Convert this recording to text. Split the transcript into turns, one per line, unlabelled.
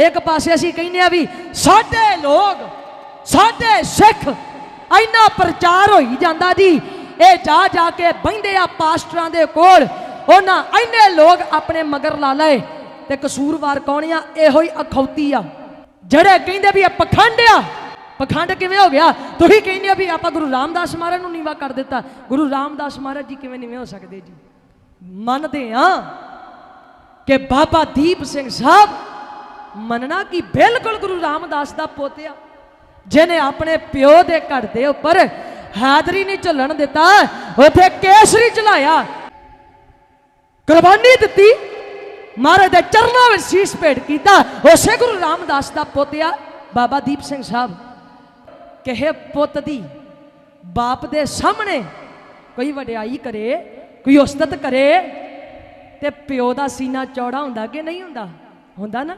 ਇੱਕ ਪਾਸੇ ਅਸੀਂ ਕਹਿੰਦੇ ਆ ਵੀ ਸਾਡੇ ਲੋਕ, ਸਾਡੇ ਸਿੱਖ ਇੰਨਾ ਪ੍ਰਚਾਰ ਹੋਈ ਜਾਂਦਾ ਜੀ। ਇਹ ਜਾ ਜਾ ਕੇ ਬਹਿੰਦੇ ਆ ਪਾਸਟਰਾਂ ਦੇ ਕੋਲ, ਉਹਨਾਂ ਇੰਨੇ ਲੋਕ ਆਪਣੇ ਮਗਰ ਲਾ ਲਏ ਤੇ ਕਸੂਰਵਾਰ ਕੌਣ ਆ? ਇਹੋ ਹੀ ਅਖੌਤੀ ਆ। ਜਿਹੜੇ ਕਹਿੰਦੇ ਵੀ ਇਹ ਪਖੰਡ ਆ, ਪਖੰਡ ਕਿਵੇਂ ਹੋ ਗਿਆ? ਤੁਸੀਂ ਕਹਿੰਦੇ ਹੋ ਵੀ ਆਪਾਂ ਗੁਰੂ ਰਾਮਦਾਸ ਮਹਾਰਾਜ ਨੂੰ ਨੀਵਾ ਕਰ ਦਿੱਤਾ। ਗੁਰੂ ਰਾਮਦਾਸ ਮਹਾਰਾਜ ਜੀ ਕਿਵੇਂ ਨੀਵੇਂ ਹੋ ਸਕਦੇ ਜੀ? ਮੰਨਦੇ ਆ ਕਿ ਬਾਬਾ ਦੀਪ ਸਿੰਘ ਸਾਹਿਬ ਮੰਨਣਾ ਕਿ ਬਿਲਕੁਲ ਗੁਰੂ ਰਾਮਦਾਸ ਦਾ ਪੋਤਿਆ ਜਿਹਨੇ ਆਪਣੇ ਪਿਓ ਦੇ ਘਰ ਦੇ ਉੱਪਰ ਹਾਜ਼ਰੀ ਨਹੀਂ ਝੱਲਣ ਦਿੱਤਾ, ਉਥੇ ਕੇਸਰੀ ਚਲਾਇਆ। ਕੁਰਬਾਨੀ ਦਿੱਤੀ, ਮਹਾਰਾਜ ਦੇ ਚਰਨਾਂ ਵਿੱਚ ਸੀਸ ਭੇਟ ਕੀਤਾ, ਉਸੇ ਗੁਰੂ ਰਾਮਦਾਸ ਦਾ ਪੋਤਿਆ ਬਾਬਾ ਦੀਪ ਸਿੰਘ ਸਾਹਿਬ। ਕਹੇ ਪੁੱਤ ਦੀ ਬਾਪ ਦੇ ਸਾਹਮਣੇ ਕੋਈ ਵਡਿਆਈ ਕਰੇ, ਕੋਈ ਉਸਤਤ ਕਰੇ, ਤੇ ਪਿਓ ਦਾ ਸੀਨਾ ਚੌੜਾ ਹੁੰਦਾ ਕਿ ਨਹੀਂ ਹੁੰਦਾ? ਹੁੰਦਾ ਨਾ?